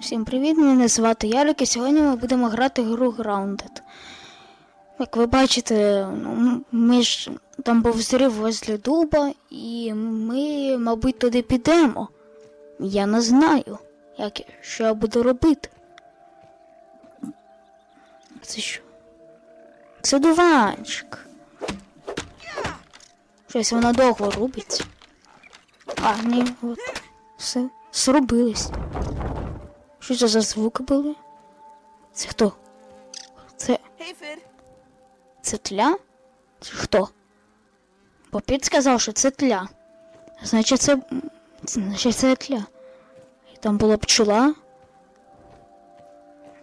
Всім привіт, мене звати Ярик, і сьогодні ми будемо грати гру Grounded. Як ви бачите, ну, ми ж там був зрив возле дуба, і ми, мабуть, туди підемо. Я не знаю, як, що я буду робити. Це що? Це дуванчик. Щось воно довго робиться. А, ні, от. Все, зробилось. Що це за звуки були? Це хто? Це. Це тля? Це хто? Попіт сказав, що це тля. Значить, це. Значить, це тля. І там була пчола.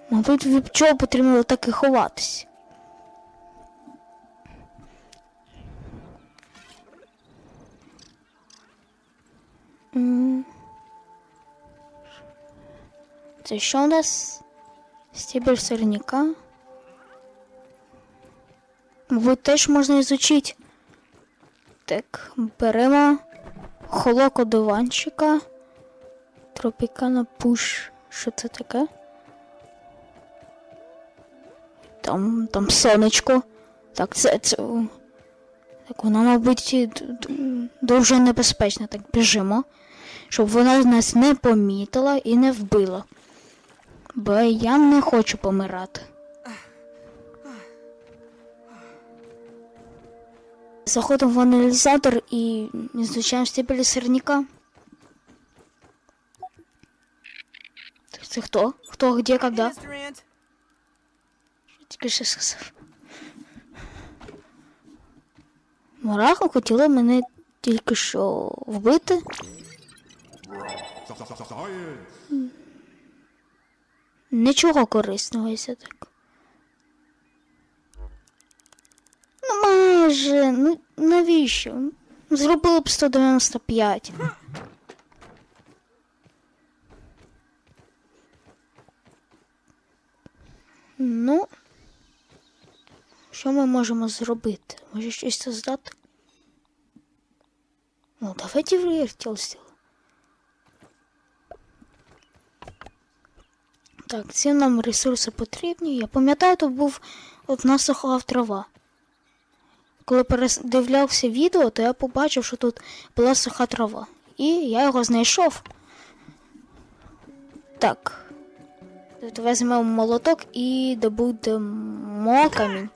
Мабуть, від пчол потрібно так і ховатись. М. Це що у нас? Стебель сорняка. Мабуть, теж можна ізучити. Так, беремо холок одуванчика. Тропікана пуш. Що це таке? Там, там сонечко. Так, це, це. Так, вона, мабуть, дуже небезпечна. Так, біжимо. Щоб вона нас не помітила і не вбила. Бо я не хочу помирати. Заходимо в аналізатор і изучаємо стебелі сирника. Це хто? Хто, где, когда? Тільки що сказав. Мураха хотіла мене тільки що вбити. Нічого корисного, якщо так. Ну майже, ну навіщо? Зробили б 195. Ну, що ми можемо зробити? Може щось создати? Ну, давайте вертел Так, ці нам ресурси потрібні. Я пам'ятаю, тут був одна суха трава. Коли передивлявся відео, то я побачив, що тут була суха трава. І я його знайшов. Так. Тут візьмемо молоток і добудемо камінь.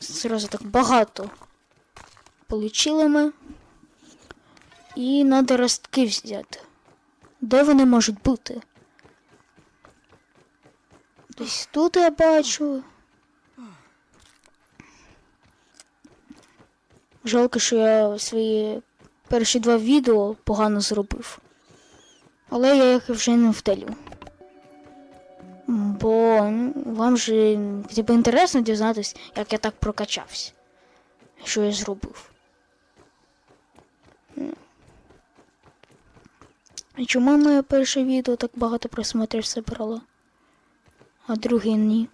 Зразу так багато. Получили ми. І треба ростки взяти. Де вони можуть бути? Десь тут я бачу. Жалко, що я свої перші два відео погано зробив. Але я їх вже не втелю. Бо ну, вам же б інтересно дізнатись, як я так прокачався. Що я зробив. І чому моє перше відео так багато просмотрів збирало, а друге ні?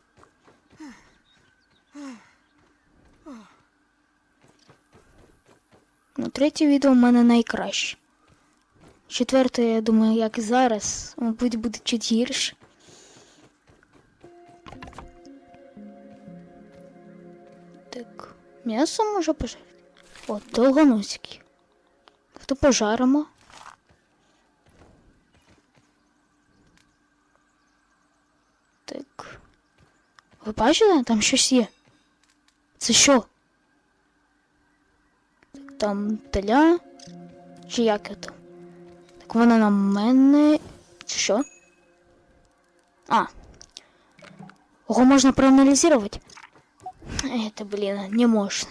Ну, третє відео в мене найкраще. Четверте, я думаю, як і зараз, мабуть, буде чуть гірше. Так, м'ясо може пожарити. О, довгоносики. Хто пожаримо? Так. Ви бачите, там щось є. Це що? Там теля. Чи як це? Так вона на мене. Чи що? А. Його можна проаналізувати? Это, блін, не close.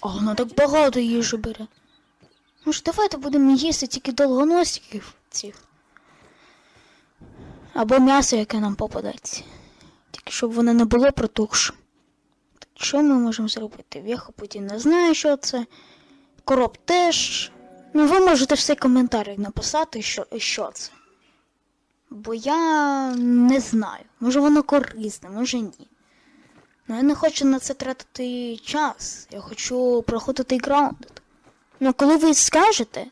А вона так багато їжі бере. Ну ж давайте будемо їсти тільки довгоносиків цих. Або м'ясо, яке нам попадається. Тільки щоб воно не було протухшим. Так що ми можемо зробити? Вєха Путін не знає, що це. Короб теж. Ну, ви можете все коментарі написати, що, що це. Бо я не знаю. Може воно корисне, може ні. Ну я не хочу на це тратити час. Я хочу проходити Grounded. Ну, коли ви скажете,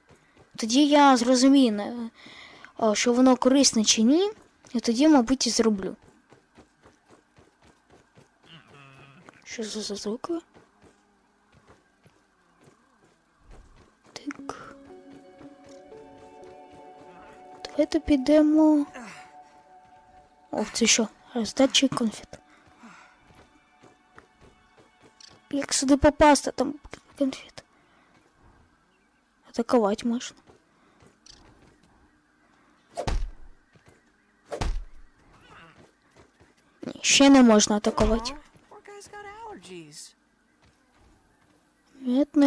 тоді я зрозумію, що воно корисне чи ні, і тоді, мабуть, і зроблю. Що за за звуки? Так. Давайте підемо. О, це що? Роздачі конфет. Як сюди попасти, там конфет. Атакувати можна. Ні, ще не можна атакувати.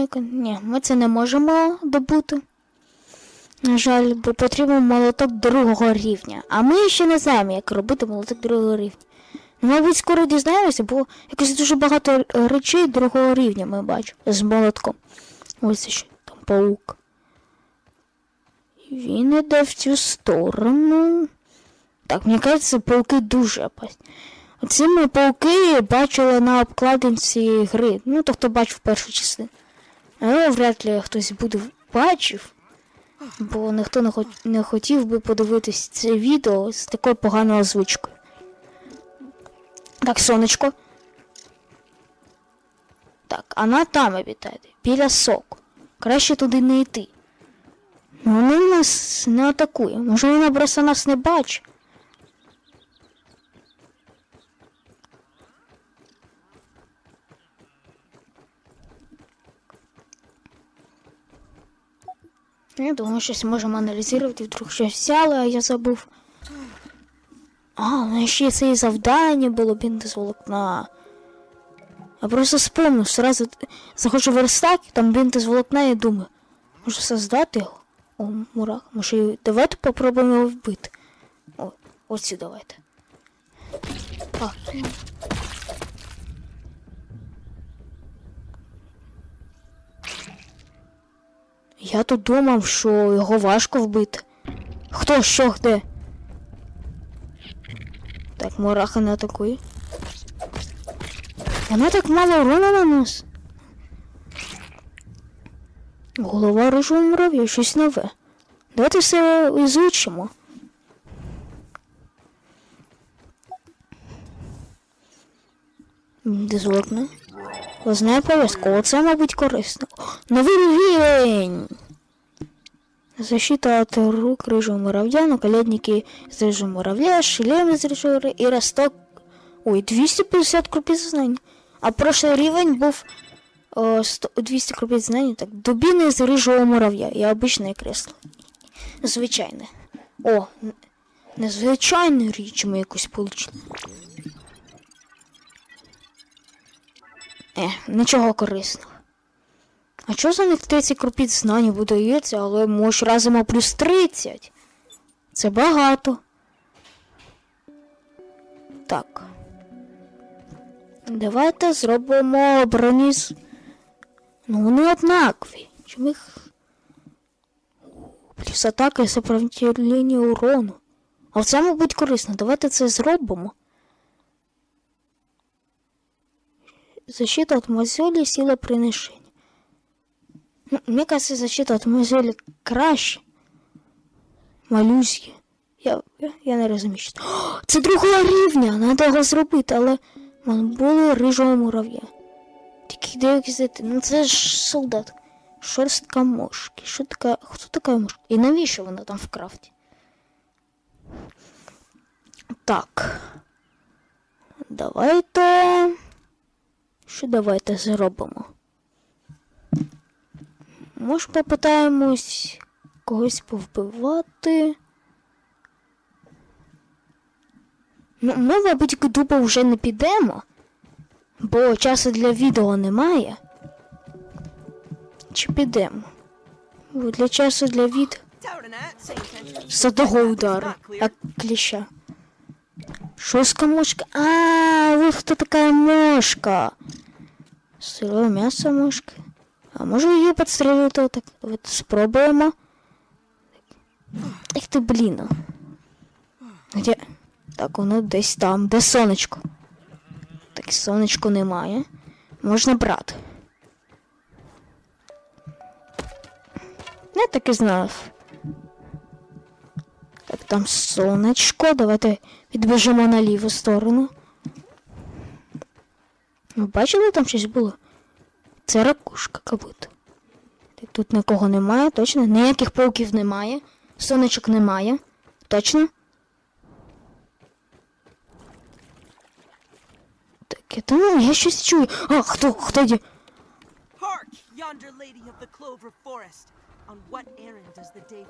Кон- Ні, ми це не можемо добути. На жаль, бо потрібен молоток другого рівня. А ми ще не знаємо, як робити молоток другого рівня. Мабуть, скоро дізнаємося, бо якось дуже багато речей другого рівня ми бачимо з молотком. Ось ще там паук. Він іде в цю сторону. Так, мені кажеться, пауки дуже опасні. Оці ми пауки бачили на обкладинці гри. Ну, то хто бачив першу частину. Але вряд ли хтось буде бачив, бо ніхто не, хот... не хотів би подивитись це відео з такою поганою озвучкою. Так, сонечко. Так, вона там обітає, біля соку. Краще туди не йти. Ну, Вона нас не атакує. Може, вона просто нас не бачить. Я думаю, щось можемо аналізувати, вдруг щось взяли, а я забув. А, ну ще це і завдання було бінти з волокна. Я просто спомнив, сразу заходжу в верстак, там бінти з волокна і думаю, може создати його? О, мурах, може давайте попробуємо його вбити. О, оці давайте. А, Я тут думав, що його важко вбити. Хто що де? Так, мураха не атакує. Вона так мало урона наносить. Голова рижого мурав'я, щось нове. Давайте все ізучимо. Дозвольно. Знає пов'язково, це, мабуть, корисно. О, Новий рівень! Защита от рук рыжего муравья, наколядники из рыжего муравья, шлем из рыжего ры- и росток... Ой, 250 крупиць знань. А прошлый рівень був о, 100, 200 крупиць знань. Так, дубіни з рыжого мурав'я і обичне кресло. Звичайне. О, н- незвичайну річ ми якусь получили. Е, нічого корисного. А чого за них 30 крупіць знань видається, але може разом плюс 30? Це багато. Так. Давайте зробимо броніс. Ну, вони однакові. Чому їх. Плюс атака і сопротивлення урону. А це, мабуть, корисно. Давайте це зробимо. Защита от мозолі, сила приношення. Ну, Мені кажется, защита от мозолі краще. Малюськи. Я, я, не розумію. Це другого рівня, треба його зробити, але man були рижого мурав'я. Тільки де взяти? Ну це ж солдат. Шорстка мошки. Що така? Хто така мошка? І навіщо вона там в крафті? Так. Давайте. Що давайте зробимо? Може, попитаємось когось повбивати. Ну, ми, мабуть, дубу вже не підемо, бо часу для відео немає. Чи підемо? Бо для часу для відео. Одного удару, як кліща. Шостка мошка. А, вот хто така мошка. Сирове м'ясо мошки. А може її підстрелити отак? От спробуємо. Ах ти, блін. Где? Так, воно десь там. Де сонечко? Так, сонечко немає. Можна брати. Я так і знав. Так, там сонечко. Давайте відбіжимо на ліву сторону. Ви бачили, там щось було? Це ракушка, кабут. Тут нікого немає, точно. Ніяких пауків немає. Сонечок немає. Точно. Так, я там я щось чую. А, хто? Хто day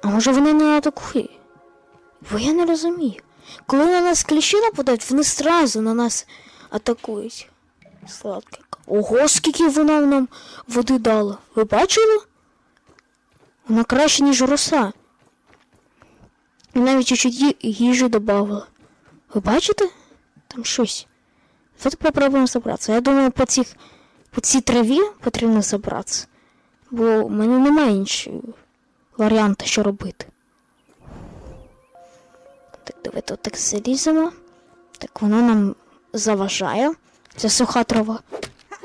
А може вони не атакують? Бо я не розумію. Коли на нас кліщі нападають, вони зразу на нас атакують. Сладке. Ого, скільки вона нам води дала. Ви бачили? Вона краще, ніж роса. І навіть чуть-чуть їжі додавала. Ви бачите? Там щось. Давайте попробуємо забратися. Я думаю, по, цих, по цій траві потрібно забратися. Бо в мене немає іншого варіанту, що робити. Так, давайте отак заліземо. Так, воно нам заважає. Це суха трава.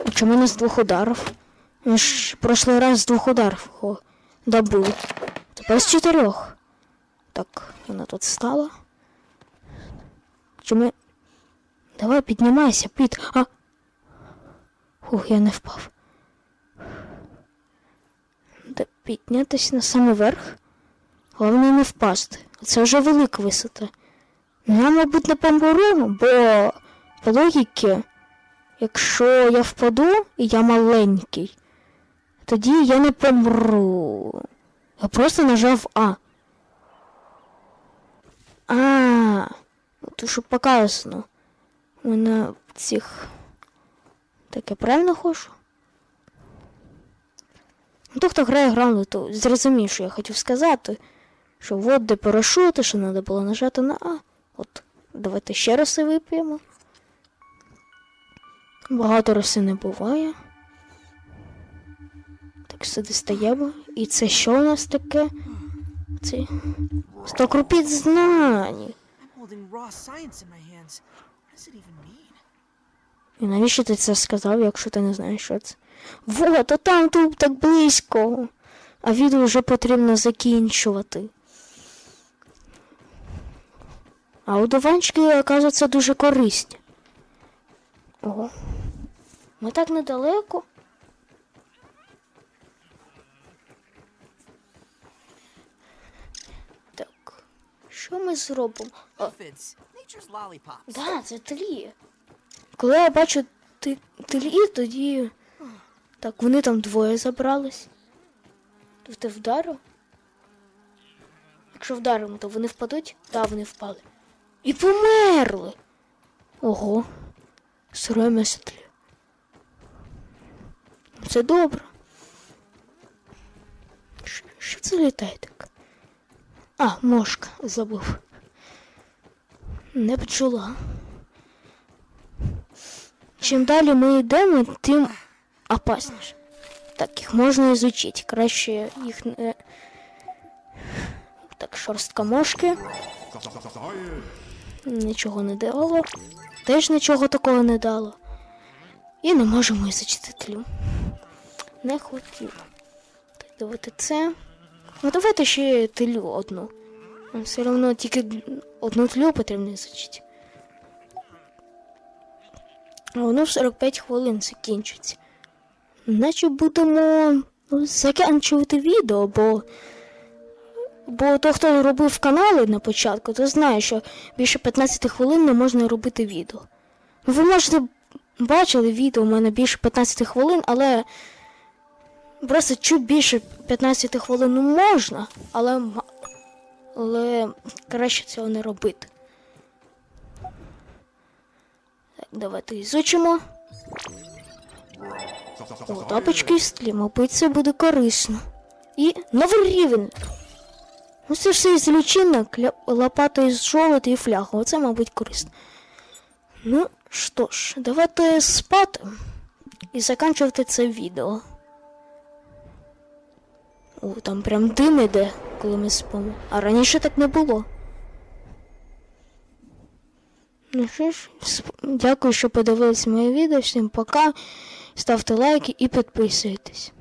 А чому не з двох ударів? Ми ж прошлий раз з двох ударів його добули. Тепер з чотирьох. Так, вона тут стала. Чому? Давай піднімайся, під. А. Фух, я не впав. Де піднятися на самий верх. Головне не впасти. Це вже велика висота. Ну, я, мабуть, не помру, бо по логіки, якщо я впаду і я маленький, тоді я не помру. Я просто нажав А. А, то що показано. У мене цих. Так я правильно хочу? Ну, то, хто грає граунд, то зрозумів, що я хотів сказати. Що от де парашути, що треба було нажати на А. От, давайте ще раз це вип'ємо. Багато роси не буває. Так, все дістаємо. І це що у нас таке? Це. Сто крупіт знань. І навіщо ти це сказав, якщо ти не знаєш, що це? Вот, а там тут так близько. А відео вже потрібно закінчувати. А одуванчики, оказується, дуже корисні. Ого. Ми так недалеко. Так. Що ми зробимо? Lollipops. Да, це тлі. Коли я бачу тлі, тоді. Так, вони там двоє забрались. Ти вдарив? Якщо вдаримо, то вони впадуть? Так, вони впали. І померли. Ого. Сире м'ясо тлі. Це добре. Що, це літає так? А, мошка, забув. Не почула. Чим далі ми йдемо, тим опасніше. Так, їх можна ізучити. Краще їх не. Так, шорстка мошки. Нічого не дало. Теж нічого такого не дало. І не можемо ізучити тлю. Не хотів. Так, давайте це. Ну давайте ще тлю одну. Нам все одно тільки одну тлю потрібно ізучити. А воно в 45 хвилин закінчиться. Наче будемо ну, закінчувати відео, бо. Бо то, хто робив канали на початку, то знає, що більше 15 хвилин не можна робити відео. Ви можете бачили відео у мене більше 15 хвилин, але просто чуть більше 15 хвилин ну, можна, але, але краще цього не робити. Так, давайте ізучимо. О, тапочки стлі, мабуть, це буде корисно. І новий рівень. Ну це ж все із лічинок, лопата із жолоду і фляга. Оце, мабуть, корисно. Ну, що ж, давайте спати і закінчувати це відео. О, там прям дим іде, коли ми спимо. А раніше так не було. Ну що ж, дякую, що подивились моє відео. Всім пока. Ставте лайки і підписуйтесь.